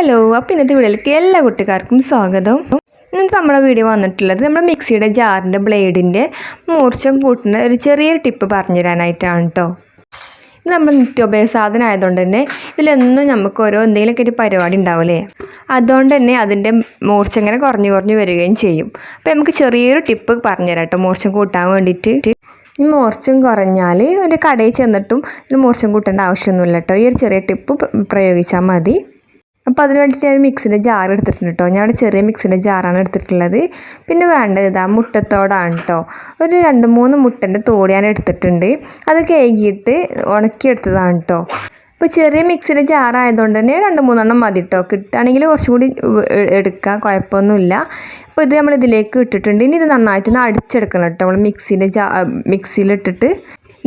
Hello അപ്പോൾ ഇന്നത്തെ വീഡിയോയിലേക്ക് എല്ലാ കുട്ടിക്കാർക്കും സ്വാഗതം. ഇന്നത്തെ നമ്മുടെ വീഡിയോ വന്നിട്ടുള്ളത് നമ്മുടെ മിക്സിയുടെ ജാറിന്റെ ബ്ലേഡിന്റെ മൂർച്ചം കൂട്ടുന്ന ഒരു ചെറിയൊരു ടിപ്പ് പറഞ്ഞു തരാനായിട്ടാണ് കേട്ടോ ഇത് നമ്മൾ നിത്യോപയോഗ സാധനം ആയതുകൊണ്ട് തന്നെ ഇതിലൊന്നും നമുക്ക് ഓരോ എന്തെങ്കിലുമൊക്കെ ഒരു പരിപാടി ഉണ്ടാവില്ലേ അതുകൊണ്ട് തന്നെ അതിന്റെ മൂർച്ച ഇങ്ങനെ കുറഞ്ഞു കുറഞ്ഞു വരികയും ചെയ്യും. അപ്പോൾ നമുക്ക് ചെറിയൊരു ടിപ്പ് പറഞ്ഞുതരാം കേട്ടോ മൂർച്ചം കൂട്ടാൻ വേണ്ടിയിട്ട്. ഈ മൂർച്ചം കുറഞ്ഞാൽ ഒരു കടയിൽ ചെന്നിട്ടും ഒരു മൂർച്ചം കൂട്ടേണ്ട ആവശ്യമൊന്നുമില്ല കേട്ടോ ഈ ഒരു ചെറിയ ടിപ്പ് പ്രയോഗിച്ചാൽ മതി. അപ്പോൾ അതിന് വേണ്ടിയിട്ട് ഞാൻ മിക്സിന്റെ ജാർ എടുത്തിട്ടുണ്ട് കേട്ടോ. ഞാൻ ചെറിയ മിക്സിന്റെ ജാറാണ് എടുത്തിട്ടുള്ളത്. പിന്നെ വേണ്ടത് ഇതാ മുട്ടത്തോടാണ് കേട്ടോ. ഒരു രണ്ട് മൂന്ന് മുട്ടന്റെ തോട് ഞാൻ എടുത്തിട്ടുണ്ട്. അത് കേകിയിട്ട് ഉണക്കിയെടുത്തതാണ് കേട്ടോ. ഇപ്പോൾ ചെറിയ മിക്സിന്റെ ജാറായതുകൊണ്ട് തന്നെ രണ്ട് മൂന്നെണ്ണം മതി കേട്ടോ. കിട്ടുകയാണെങ്കിൽ കുറച്ചും കൂടി എടുക്കാം കുഴപ്പമൊന്നുമില്ല. അപ്പോൾ ഇത് നമ്മൾ ഇതിലേക്ക് ഇട്ടിട്ടുണ്ട്. ഇനി ഇത് നന്നായിട്ടൊന്ന് അടിച്ചെടുക്കണം കേട്ടോ. നമ്മൾ മിക്സിന്റെ ജാ മിക്സിയിലിട്ടിട്ട്.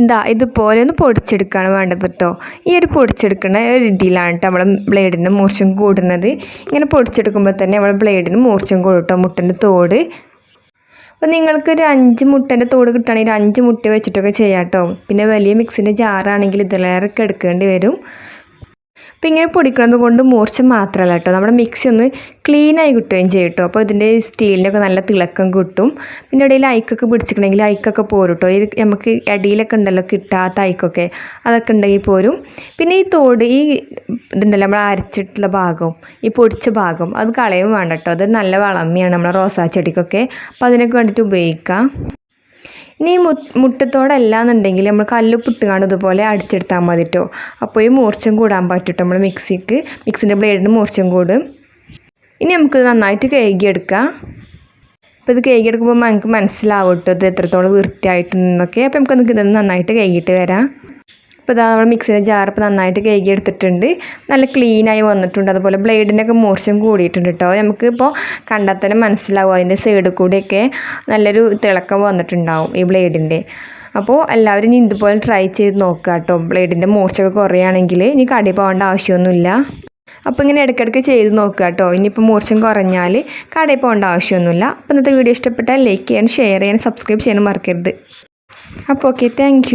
എന്താ ഇതുപോലെ ഒന്ന് പൊടിച്ചെടുക്കുകയാണ് വേണ്ടത് കേട്ടോ. ഈ ഒരു പൊടിച്ചെടുക്കുന്ന രീതിയിലാണ് കേട്ടോ നമ്മൾ ബ്ലേഡിന് മൂർച്ചം കൂടുന്നത്. ഇങ്ങനെ പൊടിച്ചെടുക്കുമ്പോൾ തന്നെ നമ്മൾ ബ്ലേഡിന് മൂർച്ചം കൂടും കേട്ടോ മുട്ടന്റെ തോട്. അപ്പോൾ നിങ്ങൾക്ക് ഒരു അഞ്ച് മുട്ടന്റെ തോട് കിട്ടുകയാണെങ്കിൽ അഞ്ച് മുട്ട വെച്ചിട്ടൊക്കെ ചെയ്യാം കേട്ടോ പിന്നെ വലിയ മിക്സിന്റെ ജാറാണെങ്കിൽ ഇതിലേറൊക്കെ എടുക്കേണ്ടി വരും. അപ്പോൾ ഇങ്ങനെ പൊടിക്കുന്നത് കൊണ്ട് മൂർച്ച മാത്രമല്ല കേട്ടോ. നമ്മുടെ മിക്സി ഒന്ന് ക്ലീനായി കിട്ടുകയും ചെയ്യും കേട്ടോ. അപ്പോൾ ഇതിന്റെ സ്റ്റീലിനൊക്കെ നല്ല തിളക്കം കിട്ടും. പിന്നെ ഇടയിൽ ഐക്കൊക്കെ പിടിച്ചിട്ടുണ്ടെങ്കിൽ ഐക്കൊക്കെ പോരും കേട്ടോ. ഇത് നമുക്ക് അടിയിലൊക്കെ ഉണ്ടല്ലോ കിട്ടാത്ത ഐക്കൊക്കെ. അതൊക്കെ ഉണ്ടെങ്കിൽ പോരും. പിന്നെ ഈ തോട് ഈ ഇതുണ്ടല്ലോ നമ്മൾ അരച്ചിട്ടുള്ള ഭാഗം ഈ പൊടിച്ച ഭാഗം അത് കളയും വേണ്ട കേട്ടോ. അത് നല്ല വളമിയാണ് നമ്മുടെ റോസാ ചെടിക്കൊക്കെ. അപ്പോൾ അതിനൊക്കെ വേണ്ടിയിട്ട് ഉപയോഗിക്കാം. ഇനി മു മുട്ടത്തോടല്ല എന്നുണ്ടെങ്കിൽ നമ്മൾ കല്ലുപ്പിട്ടുകാണ്ട് ഇതുപോലെ അടിച്ചെടുത്താൽ മതി കേട്ടോ അപ്പോൾ ഈ മൂർച്ചം കൂടാൻ പറ്റും നമ്മൾ മിക്സിക്ക് മിക്സിന്റെ ബ്ലേഡിന് മൂർച്ചം കൂടും. ഇനി നമുക്ക് നന്നായിട്ട് കഴുകിയെടുക്കാം. അപ്പോൾ ഇത് കഴുകിയെടുക്കുമ്പോൾ നമുക്ക് മനസ്സിലാവും ഇത് എത്രത്തോളം വൃത്തിയായിട്ടുണ്ടെന്നൊക്കെ അപ്പോൾ നമുക്ക് ഇതൊന്ന് നന്നായിട്ട് കഴുകിയിട്ട് വരാം. ഇപ്പോൾ ഇതാ നമ്മൾ മിക്സിയുടെ ജാർ ഇപ്പോൾ നന്നായിട്ട് കഴുകി എടുത്തിട്ടുണ്ട് നല്ല ക്ലീനായി വന്നിട്ടുണ്ട്. അതുപോലെ ബ്ലേഡിനൊക്കെ മൂർച്ചം കൂടിയിട്ടുണ്ട് കേട്ടോ നമുക്ക് ഇപ്പോൾ കണ്ടാൽ തന്നെ മനസ്സിലാവും. അതിന്റെ സൈഡിൽ കൂടിയൊക്കെ നല്ലൊരു തിളക്കം വന്നിട്ടുണ്ടാവും ഈ ബ്ലേഡിന്റെ അപ്പോൾ എല്ലാവരും ഇനി ഇതുപോലെ ട്രൈ ചെയ്ത് നോക്കുക കേട്ടോ ബ്ലേഡിന്റെ മൂർച്ചയൊക്കെ കുറയുകയാണെങ്കിൽ ഇനി കടി പോകേണ്ട ആവശ്യമൊന്നുമില്ല. അപ്പോൾ ഇങ്ങനെ ഇടയ്ക്കിടയ്ക്ക് ചെയ്ത് നോക്കുക കേട്ടോ ഇനിയിപ്പോൾ മൂർച്ചം കുറഞ്ഞാൽ കടയിൽ പോകേണ്ട ആവശ്യമൊന്നുമില്ല. അപ്പോൾ ഇന്നത്തെ വീഡിയോ ഇഷ്ടപ്പെട്ടാൽ ലൈക്ക് ചെയ്യാനും ഷെയർ ചെയ്യാനും സബ്സ്ക്രൈബ് ചെയ്യാനും മറക്കരുത്. അപ്പോൾ ഓക്കെ താങ്ക്